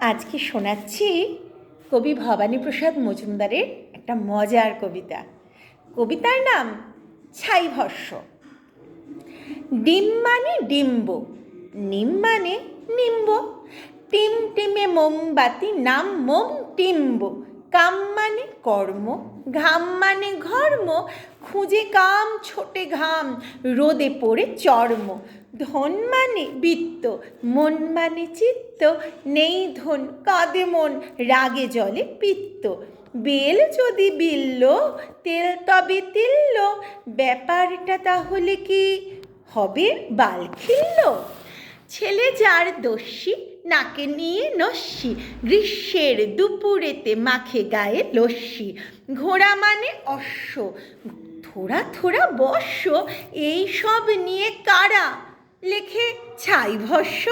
আজকে শোনাচ্ছি কবি ভবানীপ্রসাদ মজুমদারের একটা মজার কবিতা। কবিতার নাম ছাই ভস্য। ডিম মানে ডিম্ব, নিম মানে নিম্ব, টিম টিমে মোমবাতি, নাম মোম টিম্ব। কাম মানে কর্ম, ঘাম মানে ঘর্ম, খুঁজে কাম, ছোটে ঘাম, রোদে পড়ে চর্ম। ধন মানে বৃত্ত, মন মানে চিত্ত, নেই ধন কাঁদে মন, রাগে জলে পিত্ত। বেল যদি বিলল, তেল তবে তিল্ল, ব্যাপারটা তাহলে কি? হবে বাল ছেলে যার দস্যি নাকে নিয়ে নস্যি, গ্রীষ্মের দুপুরেতে মাখে গায়ে লস্যি। ঘোড়া মানে অশ্ব। থোড়া থোড়া বর্ষ, এই সব নিয়ে কারা লেখে ছাই ভস্য?